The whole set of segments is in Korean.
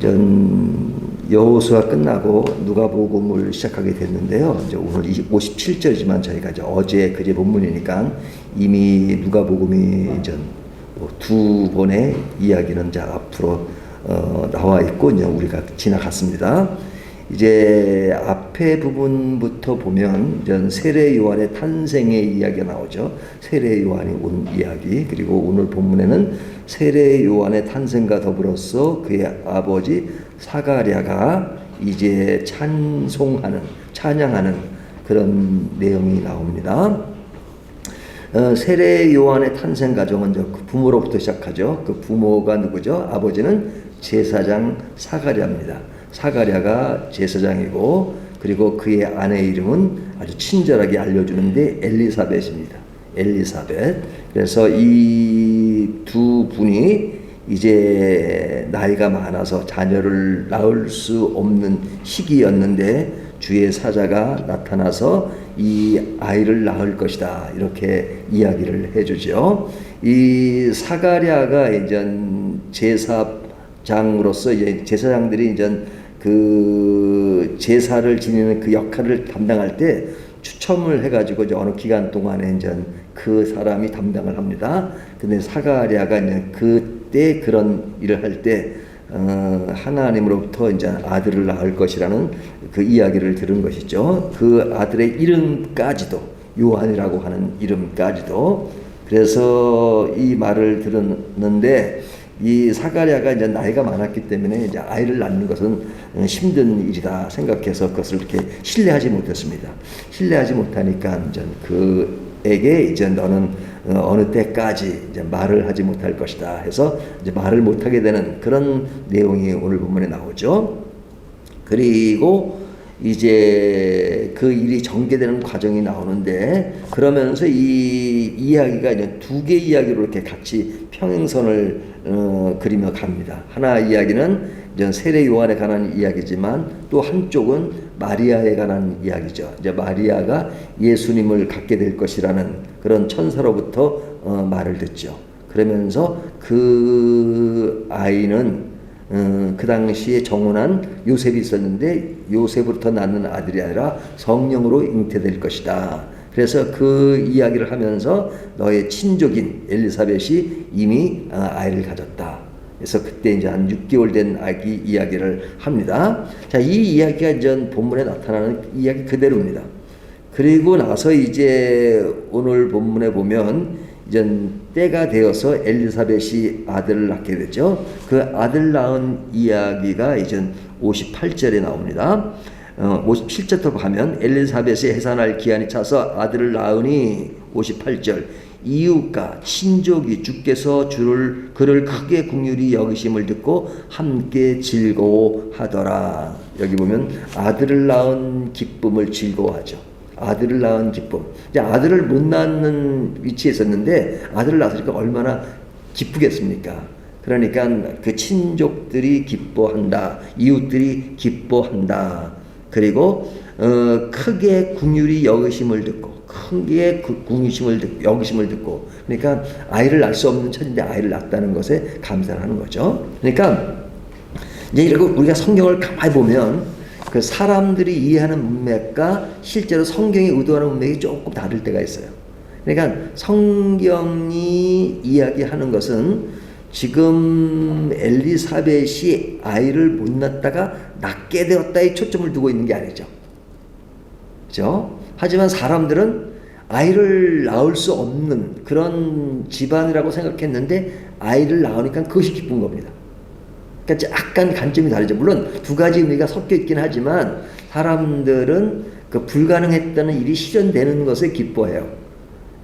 전 여호수아 끝나고 누가복음을 시작하게 됐는데요. 이제 오늘 57절이지만 저희가 이제 어제 그제 본문이니까 이미 누가복음이 이제 뭐두 번의 이야기는 이제 앞으로 어, 나와 있고 이제 우리가 지나갔습니다. 이제 앞에 부분부터 보면 전 세례 요한의 탄생의 이야기가 나오죠. 세례 요한이 온 이야기 그리고 오늘 본문에는 세례 요한의 탄생과 더불어서 그의 아버지 사가랴가 이제 찬송하는 찬양하는 그런 내용이 나옵니다. 어, 세례 요한의 탄생 과정은 저 부모로부터 시작하죠. 그 부모가 누구죠? 아버지는 제사장 사가랴입니다. 사가랴가 제사장이고 그리고 그의 아내 이름은 아주 친절하게 알려주는데 엘리사벳입니다. 엘리사벳. 그래서 이 두 분이 이제 나이가 많아서 자녀를 낳을 수 없는 시기였는데 주의 사자가 나타나서 이 아이를 낳을 것이다 이렇게 이야기를 해주죠. 이 사가랴가 이제 제사장으로서 이제 제사장들이 이제 그 제사를 지내는 그 역할을 담당할 때 추첨을 해가지고 이제 어느 기간 동안에 이제 그 사람이 담당을 합니다. 근데 사가랴가 이제 그때 그런 일을 할때 어, 하나님으로부터 이제 아들을 낳을 것이라는 그 이야기를 들은 것이죠. 그 아들의 이름까지도 요한이라고 하는 이름까지도 그래서 이 말을 들었는데 이 사가랴가 이제 나이가 많았기 때문에 이제 아이를 낳는 것은 힘든 일이다 생각해서 그것을 이렇게 신뢰하지 못했습니다. 신뢰하지 못하니까 이제 그에게 이제 너는 어느 때까지 이제 말을 하지 못할 것이다 해서 이제 말을 못하게 되는 그런 내용이 오늘 본문에 나오죠. 그리고 이제 그 일이 전개되는 과정이 나오는데 그러면서 이 이야기가 이제 두 개 이야기로 이렇게 같이 평행선을 어, 그리며 갑니다. 하나 이야기는 이제 세례 요한에 관한 이야기지만 또 한쪽은 마리아에 관한 이야기죠. 이제 마리아가 예수님을 갖게 될 것이라는 그런 천사로부터 어, 말을 듣죠. 그러면서 그 아이는 음, 그 당시에 정혼한 요셉이 있었는데 요셉으로부터 낳는 아들이 아니라 성령으로 잉태될 것이다. 그래서 그 이야기를 하면서 너의 친족인 엘리사벳이 이미 아, 아이를 가졌다. 그래서 그때 이제 한 6개월 된 아기 이야기를 합니다. 자, 이 이야기가 이제 본문에 나타나는 이야기 그대로입니다. 그리고 나서 이제 오늘 본문에 보면 이제 때가 되어서 엘리사벳이 아들을 낳게 되죠. 그 아들 낳은 이야기가 이제 58절에 나옵니다. 어, 57절부터 가면 엘리사벳이 해산할 기한이 차서 아들을 낳으니 58절 이웃과 친족이 주께서 주를 그를 크게 궁휼히 여기심을 듣고 함께 즐거워하더라. 여기 보면 아들을 낳은 기쁨을 즐거워하죠. 아들을 낳은 기쁨. 이제 아들을 못 낳는 위치에 있었는데 아들을 낳았으니까 얼마나 기쁘겠습니까? 그러니까 그 친족들이 기뻐한다. 이웃들이 기뻐한다. 그리고 어, 크게 궁휼히 여기심을 듣고 크게 궁유심을 듣고 여기심을 듣고 그러니까 아이를 낳을 수 없는 처지인데 아이를 낳았다는 것에 감사를 하는 거죠. 그러니까 이제 이러고 우리가 성경을 가만히 보면 그 사람들이 이해하는 문맥과 실제로 성경이 의도하는 문맥이 조금 다를 때가 있어요. 그러니까 성경이 이야기하는 것은 지금 엘리사벳이 아이를 못 낳다가 낳게 되었다에 초점을 두고 있는 게 아니죠. 그죠? 하지만 사람들은 아이를 낳을 수 없는 그런 집안이라고 생각했는데 아이를 낳으니까 그것이 기쁜 겁니다. 그러니까 약간 관점이 다르죠. 물론 두 가지 의미가 섞여 있긴 하지만 사람들은 그 불가능했다는 일이 실현되는 것을 기뻐해요.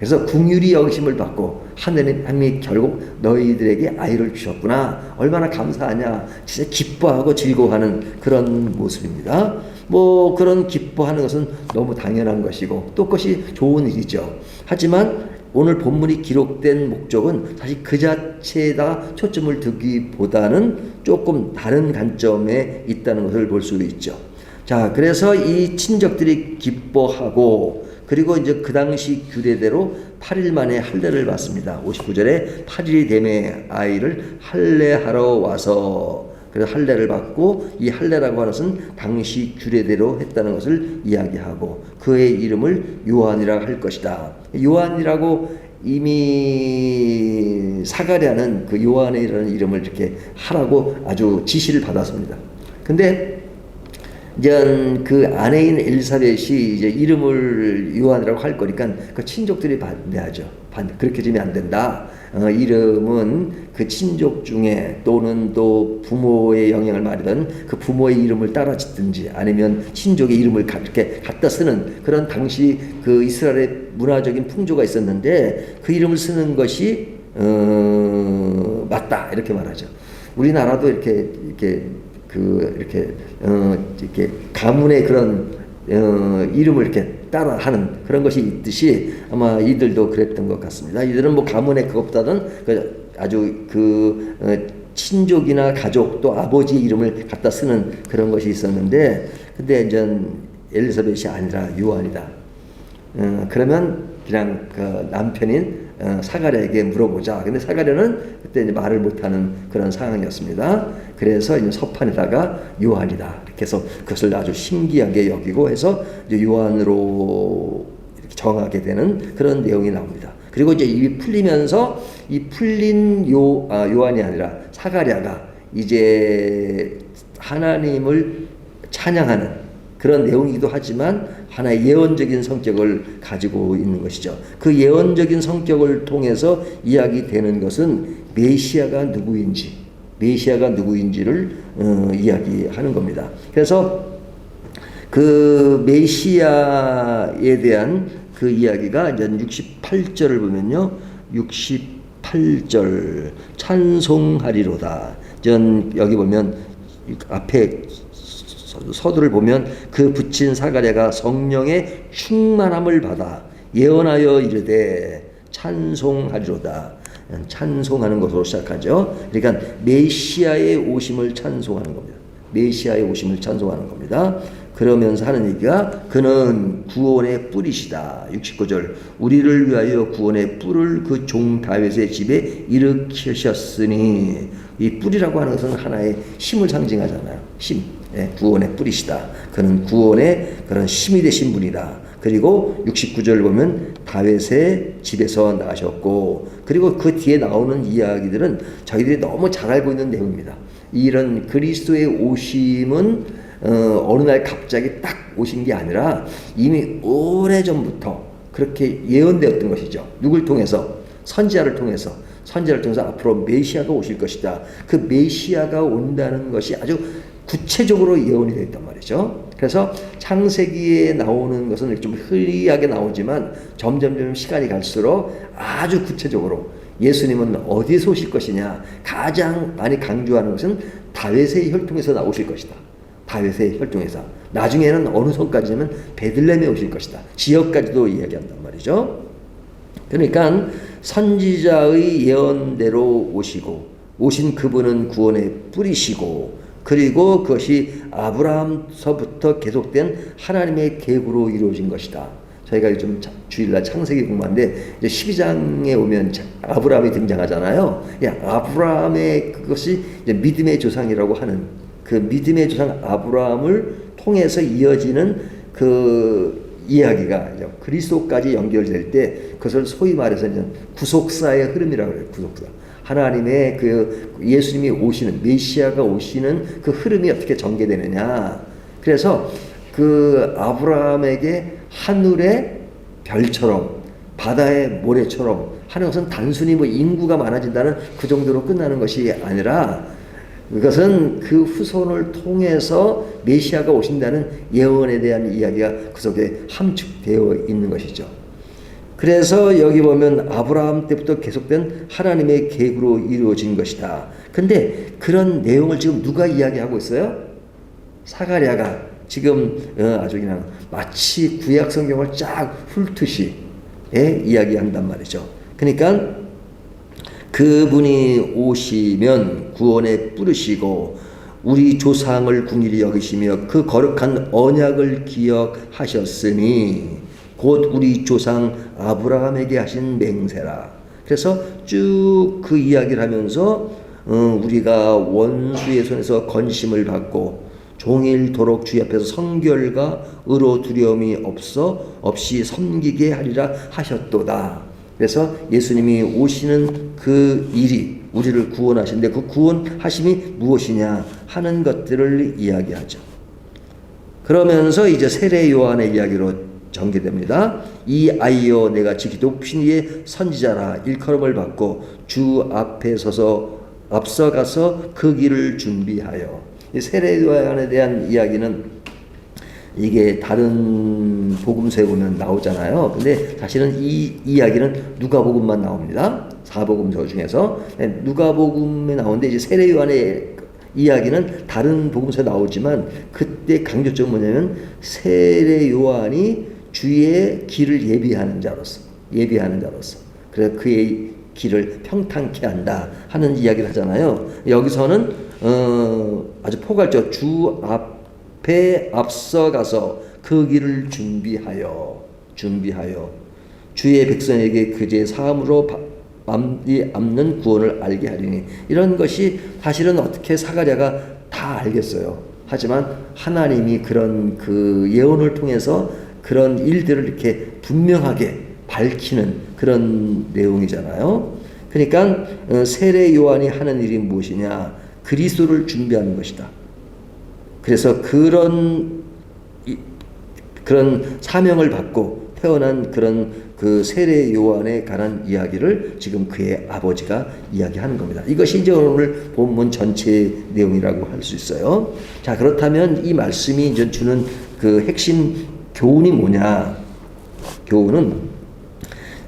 그래서 궁율이 여기심을 받고 하느님이 결국 너희들에게 아이를 주셨구나. 얼마나 감사하냐. 진짜 기뻐하고 즐거워하는 그런 모습입니다. 뭐 그런 기뻐하는 것은 너무 당연한 것이고 또 그것이 좋은 일이죠. 하지만 오늘 본문이 기록된 목적은 사실 그 자체에다 초점을 두기보다는 조금 다른 관점에 있다는 것을 볼 수 있죠. 자, 그래서 이 친족들이 기뻐하고 그리고 이제 그 당시 규례대로 8일 만에 할례를 받습니다. 59절에 8일이 되매 아이를 할례하러 와서 그래서 할례를 받고 이 할례라고 하는 것은 당시 규례대로 했다는 것을 이야기하고 그의 이름을 요한이라 할 것이다. 요한이라고 이미 사가랴는 그 요한이라는 이름을 이렇게 하라고 아주 지시를 받았습니다. 근데 이제 그 아내인 엘사벳이 이제 이름을 요한이라고 할 거니까 그 친족들이 반대하죠. 반대. 그렇게 지면 안 된다. 어, 이름은 그 친족 중에 또는 또 부모의 영향을 말이든 그 부모의 이름을 따라 짓든지 아니면 친족의 이름을 가, 이렇게 갖다 쓰는 그런 당시 그 이스라엘의 문화적인 풍조가 있었는데 그 이름을 쓰는 것이 어, 맞다 이렇게 말하죠. 우리나라도 이렇게 이렇게 그 이렇게 어 이렇게 가문의 그런 어 이름을 이렇게 따라하는 그런 것이 있듯이 아마 이들도 그랬던 것 같습니다. 이들은 뭐 가문의 그것보다는 그 아주 그 어, 친족이나 가족 또 아버지 이름을 갖다 쓰는 그런 것이 있었는데 근데 이제 엘리사벳이 아니라 요한이다. 어, 그러면 그냥 그 남편인 어, 사가랴에게 물어보자. 근데 사가랴는 그때 이제 말을 못하는 그런 상황이었습니다. 그래서 이제 서판에다가 요한이다. 이렇게 해서 그것을 아주 신기하게 여기고 해서 이제 요한으로 정하게 되는 그런 내용이 나옵니다. 그리고 이제 이 풀리면서 이 풀린 요 아, 요한이 아니라 사가랴가 이제 하나님을 찬양하는 그런 내용이기도 하지만 하나의 예언적인 성격을 가지고 있는 것이죠. 그 예언적인 성격을 통해서 이야기되는 것은 메시아가 누구인지, 메시아가 누구인지를 어, 이야기하는 겁니다. 그래서 그 메시아에 대한 그 이야기가 이제 68절을 보면요. 68절 찬송하리로다. 전 여기 보면 앞에 서두를 보면 그 붙인 사가랴가 성령의 충만함을 받아 예언하여 이르되 찬송하리로다. 찬송하는 것으로 시작하죠. 그러니까 메시아의 오심을 찬송하는 겁니다. 메시아의 오심을 찬송하는 겁니다. 그러면서 하는 얘기가 그는 구원의 뿌리시다. 69절 우리를 위하여 구원의 뿔을 그 종 다윗의 집에 일으키셨으니 이 뿌리라고 하는 것은 하나의 힘을 상징하잖아요. 힘. 예, 구원의 뿌리시다. 그는 구원의 그런 힘이 되신 분이다. 그리고 69절 보면 다윗의 집에서 나가셨고 그리고 그 뒤에 나오는 이야기들은 저희들이 너무 잘 알고 있는 내용입니다. 이런 그리스도의 오심은 어, 어느 날 갑자기 딱 오신 게 아니라 이미 오래전부터 그렇게 예언되었던 것이죠. 누굴 통해서? 선지자를 통해서. 선지자를 통해서 앞으로 메시아가 오실 것이다. 그 메시아가 온다는 것이 아주 구체적으로 예언이 되어 있단 말이죠. 그래서 창세기에 나오는 것은 좀 흐리하게 나오지만 점점점 시간이 갈수록 아주 구체적으로 예수님은 어디서 오실 것이냐 가장 많이 강조하는 것은 다윗의 혈통에서 나오실 것이다. 다윗의 혈통에서 나중에는 어느 손까지냐면 베들레헴에 오실 것이다. 지역까지도 이야기한단 말이죠. 그러니까 선지자의 예언대로 오시고 오신 그분은 구원의 뿌리시고 그리고 그것이 아브라함서부터 계속된 하나님의 계획으로 이루어진 것이다. 저희가 요즘 주일날 창세기 공부하는데 이제 12장에 오면 아브라함이 등장하잖아요. 야, 아브라함의 그것이 믿음의 조상이라고 하는 그 믿음의 조상 아브라함을 통해서 이어지는 그 이야기가 그리스도까지 연결될 때 그것을 소위 말해서 구속사의 흐름이라고 해요. 구속사. 하나님의 그 예수님이 오시는 메시아가 오시는 그 흐름이 어떻게 전개되느냐. 그래서 그 아브라함에게 하늘의 별처럼 바다의 모래처럼 하는 것은 단순히 뭐 인구가 많아진다는 그 정도로 끝나는 것이 아니라 그것은 그 후손을 통해서 메시아가 오신다는 예언에 대한 이야기가 그 속에 함축되어 있는 것이죠. 그래서 여기 보면 아브라함 때부터 계속된 하나님의 계획으로 이루어진 것이다. 근데 그런 내용을 지금 누가 이야기하고 있어요? 사가랴가 지금 어, 아주 그냥 마치 구약 성경을 쫙 훑듯이 예, 이야기한단 말이죠. 그러니까 그분이 오시면 구원에 뿌르시고 우리 조상을 궁일히 여기시며 그 거룩한 언약을 기억하셨으니 곧 우리 조상 아브라함에게 하신 맹세라. 그래서 쭉 그 이야기를 하면서 어, 우리가 원수의 손에서 건심을 받고 종일도록 주의 앞에서 성결과 의로 두려움이 없어 없이 섬기게 하리라 하셨도다. 그래서 예수님이 오시는 그 일이 우리를 구원하신데 그 구원하심이 무엇이냐 하는 것들을 이야기하죠. 그러면서 이제 세례 요한의 이야기로 전개됩니다. 이 아이여 내가 지키 높인 이의 선지자라 일컬음을 받고 주 앞에 서서 앞서가서 그 길을 준비하여 이 세례 요한에 대한 이야기는 이게 다른 복음서에 보면 나오잖아요. 근데 사실은 이 이야기는 누가복음만 나옵니다. 사복음서 중에서 네, 누가복음에 나오는데 이제 세례 요한의 이야기는 다른 복음서에 나오지만 그때 강조점 뭐냐면 세례 요한이 주의 길을 예비하는 자로서 예비하는 자로서 그래서 그의 길을 평탄케 한다 하는 이야기를 하잖아요. 여기서는 어, 아주 포괄적 주 앞에 앞서가서 그 길을 준비하여 준비하여 주의 백성에게 그제 사함으로 암이 앞는 구원을 알게 하리니 이런 것이 사실은 어떻게 사가랴가 다 알겠어요. 하지만 하나님이 그런 그 예언을 통해서 그런 일들을 이렇게 분명하게 밝히는 그런 내용이잖아요. 그러니까 어, 세례 요한이 하는 일이 무엇이냐? 그리스도를 준비하는 것이다. 그래서 그런 그런 사명을 받고 태어난 그런 그 세례 요한에 관한 이야기를 지금 그의 아버지가 이야기하는 겁니다. 이것이 이제 오늘 본문 전체 내용이라고 할 수 있어요. 자, 그렇다면 이 말씀이 이제 주는 그 핵심 교훈이 뭐냐? 교훈은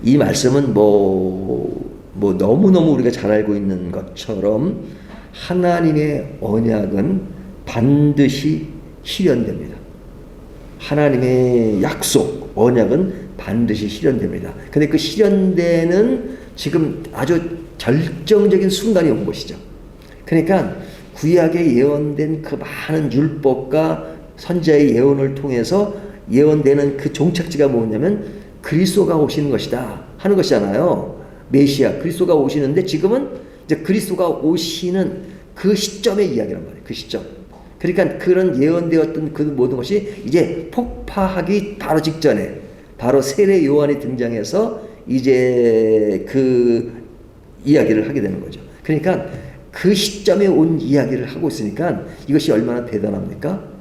이 말씀은 뭐, 뭐 너무너무 우리가 잘 알고 있는 것처럼 하나님의 언약은 반드시 실현됩니다. 하나님의 약속, 언약은 반드시 실현됩니다. 근데 그 실현되는 지금 아주 결정적인 순간이 온 것이죠. 그러니까 구약에 예언된 그 많은 율법과 선자의 예언을 통해서 예언되는 그 종착지가 뭐냐면 그리스도가 오시는 것이다 하는 것이잖아요. 메시아 그리스도가 오시는데 지금은 이제 그리스도가 오시는 그 시점의 이야기란 말이에요. 그 시점. 그러니까 그런 예언되었던 그 모든 것이 이제 폭파하기 바로 직전에 바로 세례 요한이 등장해서 이제 그 이야기를 하게 되는 거죠. 그러니까 그 시점에 온 이야기를 하고 있으니까 이것이 얼마나 대단합니까?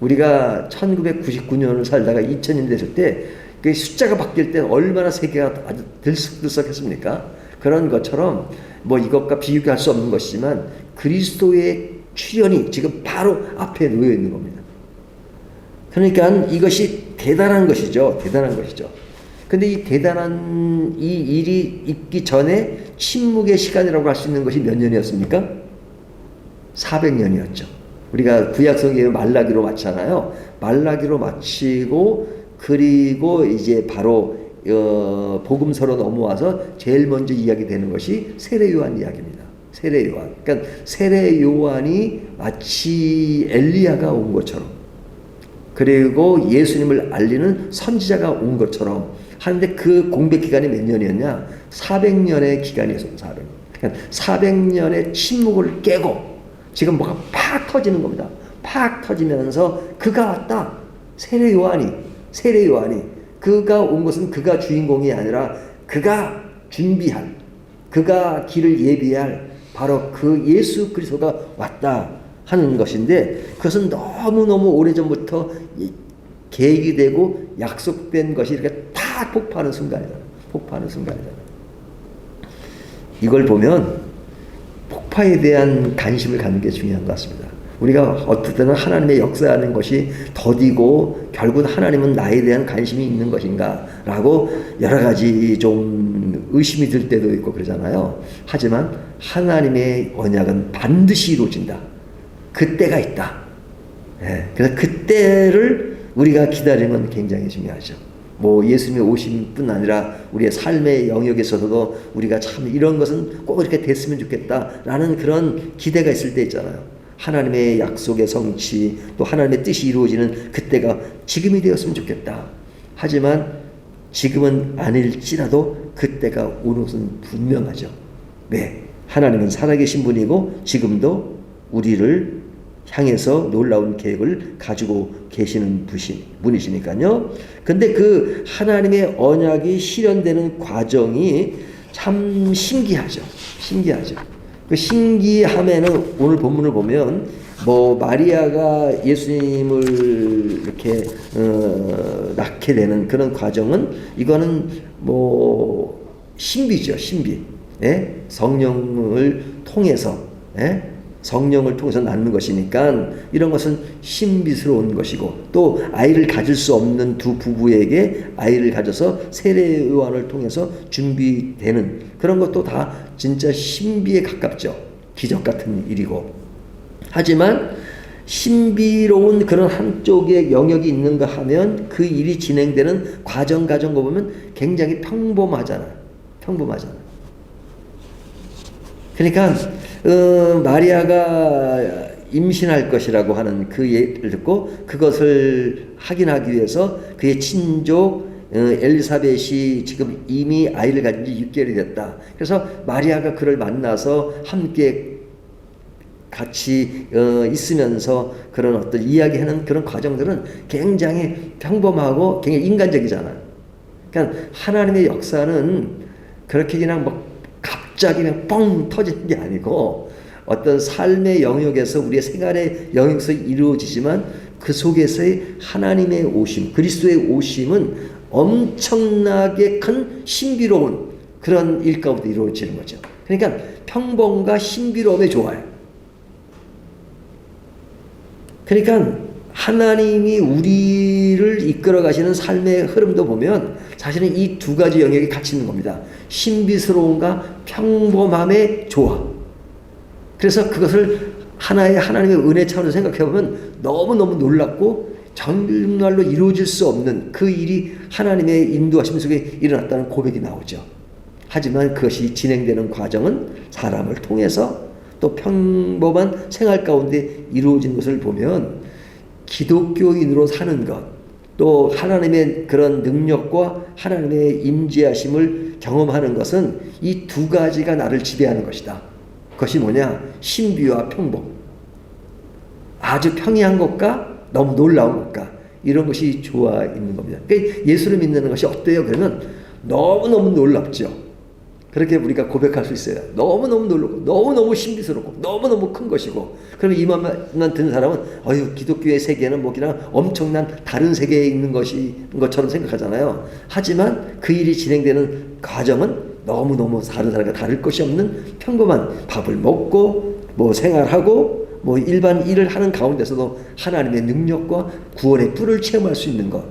우리가 1999년을 살다가 2000년 됐을 때 그 숫자가 바뀔 때 얼마나 세계가 아주 들썩들썩했습니까? 그런 것처럼 뭐 이것과 비교할 수 없는 것이지만 그리스도의 출현이 지금 바로 앞에 놓여 있는 겁니다. 그러니까 이것이 대단한 것이죠. 대단한 것이죠. 근데 이 대단한 이 일이 있기 전에 침묵의 시간이라고 할 수 있는 것이 몇 년이었습니까? 400년이었죠. 우리가 구약 성경에 말라기로 마치잖아요. 말라기로 마치고 그리고 이제 바로 어, 복음서로 넘어와서 제일 먼저 이야기되는 것이 세례 요한 이야기입니다. 세례 요한. 그러니까 세례 요한이 마치 엘리야가 온 것처럼 그리고 예수님을 알리는 선지자가 온 것처럼 하는데 그 공백 기간이 몇 년이었냐? 400년의 기간이었어요. 400년. 그러니까 400년의 침묵을 깨고 지금 뭐가 팍 터지는 겁니다. 팍 터지면서 그가 왔다. 세례 요한이 세례 요한이 그가 온 것은 그가 주인공이 아니라 그가 준비할 그가 길을 예비할 바로 그 예수 그리스도가 왔다 하는 것인데 그것은 너무너무 오래전부터 계획이 되고 약속된 것이 이렇게 다 폭파하는 순간이다. 폭파하는 순간이다. 이걸 보면 폭파에 대한 관심을 갖는 게 중요한 것 같습니다. 우리가 어떨 때는 하나님의 역사하는 것이 더디고 결국 하나님은 나에 대한 관심이 있는 것인가 라고 여러 가지 좀 의심이 들 때도 있고 그러잖아요. 하지만 하나님의 언약은 반드시 이루어진다. 그때가 있다. 예, 그래서 그때를 우리가 기다리는 건 굉장히 중요하죠. 뭐 예수님이 오신 뿐 아니라 우리의 삶의 영역에서도 우리가 참 이런 것은 꼭 이렇게 됐으면 좋겠다라는 그런 기대가 있을 때 있잖아요. 하나님의 약속의 성취 또 하나님의 뜻이 이루어지는 그때가 지금이 되었으면 좋겠다. 하지만 지금은 아닐지라도 그때가 오는 것은 분명하죠. 왜? 하나님은 살아계신 분이고 지금도 우리를 향해서 놀라운 계획을 가지고 계시는 분이- 분이시니까요. 근데 그 하나님의 언약이 실현되는 과정이 참 신기하죠. 신기하죠. 그 신기함에는 오늘 본문을 보면 뭐 마리아가 예수님을 이렇게 어, 낳게 되는 그런 과정은 이거는 뭐 신비죠, 신비. 예? 성령을 통해서 예? 성령을 통해서 낳는 것이니까 이런 것은 신비스러운 것이고 또 아이를 가질 수 없는 두 부부에게 아이를 가져서 세례 요한을 통해서 준비되는 그런 것도 다 진짜 신비에 가깝죠. 기적 같은 일이고 하지만 신비로운 그런 한쪽의 영역이 있는가 하면 그 일이 진행되는 과정 과정 거 보면 굉장히 평범하잖아. 평범하잖아. 그러니까 어, 마리아가 임신할 것이라고 하는 그 얘기를 듣고 그것을 확인하기 위해서 그의 친족 어, 엘리사벳이 지금 이미 아이를 가진 지 6개월이 됐다. 그래서 마리아가 그를 만나서 함께 같이 어, 있으면서 그런 어떤 이야기하는 그런 과정들은 굉장히 평범하고 굉장히 인간적이잖아. 그러니까 하나님의 역사는 그렇게 그냥 뭐 갑자기 그냥 뻥 터지는 게 아니고 어떤 삶의 영역에서 우리의 생활의 영역에서 이루어지지만 그 속에서의 하나님의 오심, 그리스도의 오심은 엄청나게 큰 신비로운 그런 일 가운데 이루어지는 거죠. 그러니까 평범과 신비로움의 조화예요. 그러니까 하나님이 우리를 이끌어 가시는 삶의 흐름도 보면 사실은 이 두 가지 영역이 같이 있는 겁니다. 신비스러움과 평범함의 조화. 그래서 그것을 하나의 하나님의 은혜 차원에서 생각해 보면 너무너무 놀랍고 정말로 이루어질 수 없는 그 일이 하나님의 인도하심 속에 일어났다는 고백이 나오죠. 하지만 그것이 진행되는 과정은 사람을 통해서 또 평범한 생활 가운데 이루어진 것을 보면 기독교인으로 사는 것, 또 하나님의 그런 능력과 하나님의 임재하심을 경험하는 것은 이 두 가지가 나를 지배하는 것이다. 그것이 뭐냐? 신비와 평범. 아주 평이한 것과 너무 놀라운 것과 이런 것이 좋아 있는 겁니다. 그러니까 예수를 믿는 것이 어때요? 그러면 너무너무 놀랍죠. 그렇게 우리가 고백할 수 있어요. 너무너무 놀랍고, 너무너무 신비스럽고, 너무너무 큰 것이고, 그러면 이 말만 듣는 사람은, 어휴, 기독교의 세계는 뭐 그냥 엄청난 다른 세계에 있는 것이 것처럼 생각하잖아요. 하지만 그 일이 진행되는 과정은 너무너무 다른 사람과 다를 것이 없는 평범한 밥을 먹고, 뭐 생활하고, 뭐 일반 일을 하는 가운데서도 하나님의 능력과 구원의 뿔을 체험할 수 있는 것.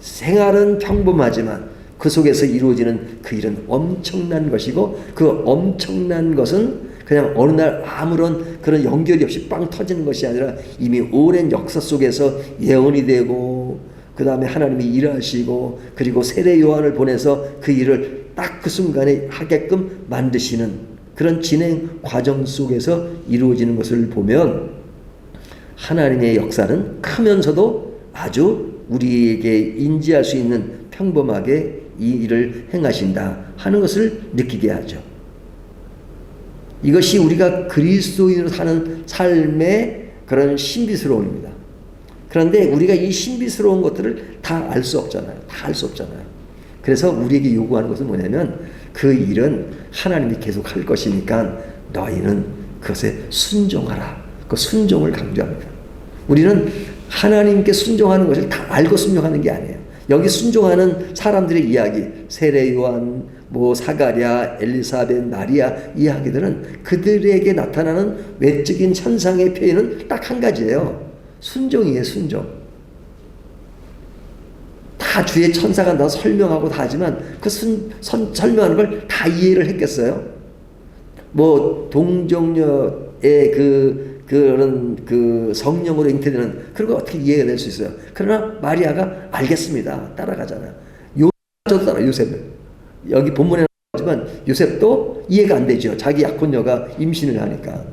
생활은 평범하지만 그 속에서 이루어지는 그 일은 엄청난 것이고 그 엄청난 것은 그냥 어느 날 아무런 그런 연결이 없이 빵 터지는 것이 아니라 이미 오랜 역사 속에서 예언이 되고 그 다음에 하나님이 일하시고 그리고 세례 요한을 보내서 그 일을 딱 그 순간에 하게끔 만드시는 그런 진행 과정 속에서 이루어지는 것을 보면 하나님의 역사는 크면서도 아주 우리에게 인지할 수 있는 평범하게 이 일을 행하신다 하는 것을 느끼게 하죠. 이것이 우리가 그리스도인으로 사는 삶의 그런 신비스러움입니다. 그런데 우리가 이 신비스러운 것들을 다 알 수 없잖아요. 다 알 수 없잖아요. 그래서 우리에게 요구하는 것은 뭐냐면 그 일은 하나님이 계속 할 것이니까 너희는 그것에 순종하라. 그 순종을 강조합니다. 우리는 하나님께 순종하는 것을 다 알고 순종하는 게 아니에요. 여기 순종하는 사람들의 이야기, 세례 요한, 뭐 사가랴, 엘리사벳, 마리아 이야기들은 그들에게 나타나는 외적인 천상의 표현은 딱 한 가지예요. 순종이에요, 순종. 다 주의 천사가 나 설명하고 다 하지만 그 순, 선, 설명하는 걸 다 이해를 했겠어요? 뭐 동정녀의 그 그런 그 성령으로 잉태되는 그런 거 어떻게 이해가 될 수 있어요? 그러나 마리아가 알겠습니다. 따라가잖아요. 요셉도 따라 요셉은 여기 본문에 나오지만 요셉도 이해가 안 되죠. 자기 약혼녀가 임신을 하니까.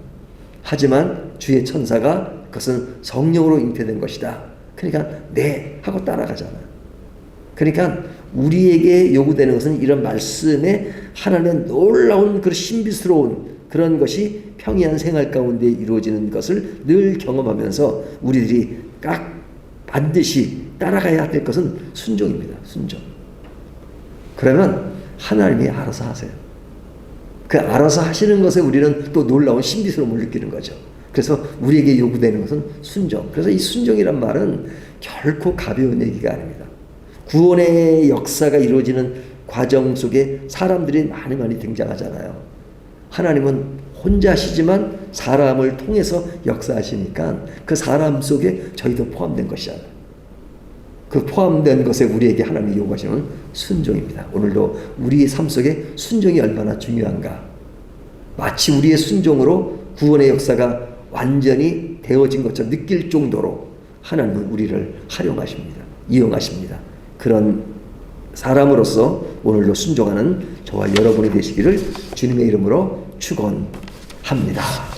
하지만 주의 천사가 그것은 성령으로 잉태된 것이다. 그러니까 네 하고 따라가잖아요. 그러니까 우리에게 요구되는 것은 이런 말씀에 하나님의 놀라운 그 신비스러운 그런 것이 평이한 생활 가운데 이루어지는 것을 늘 경험하면서 우리들이 꼭 반드시 따라가야 될 것은 순종입니다. 순종. 그러면 하나님이 알아서 하세요. 그 알아서 하시는 것에 우리는 또 놀라운 신비스러움을 느끼는 거죠. 그래서 우리에게 요구되는 것은 순종. 그래서 이 순종이란 말은 결코 가벼운 얘기가 아닙니다. 구원의 역사가 이루어지는 과정 속에 사람들이 많이 많이 등장하잖아요. 하나님은 혼자시지만 사람을 통해서 역사하시니까 그 사람 속에 저희도 포함된 것이잖아요. 그 포함된 것에 우리에게 하나님이 요구하시는 순종입니다. 오늘도 우리 삶 속에 순종이 얼마나 중요한가. 마치 우리의 순종으로 구원의 역사가 완전히 되어진 것처럼 느낄 정도로 하나님은 우리를 활용하십니다. 이용하십니다. 그런 사람으로서 오늘도 순종하는 저와 여러분이 되시기를 주님의 이름으로 축원합니다.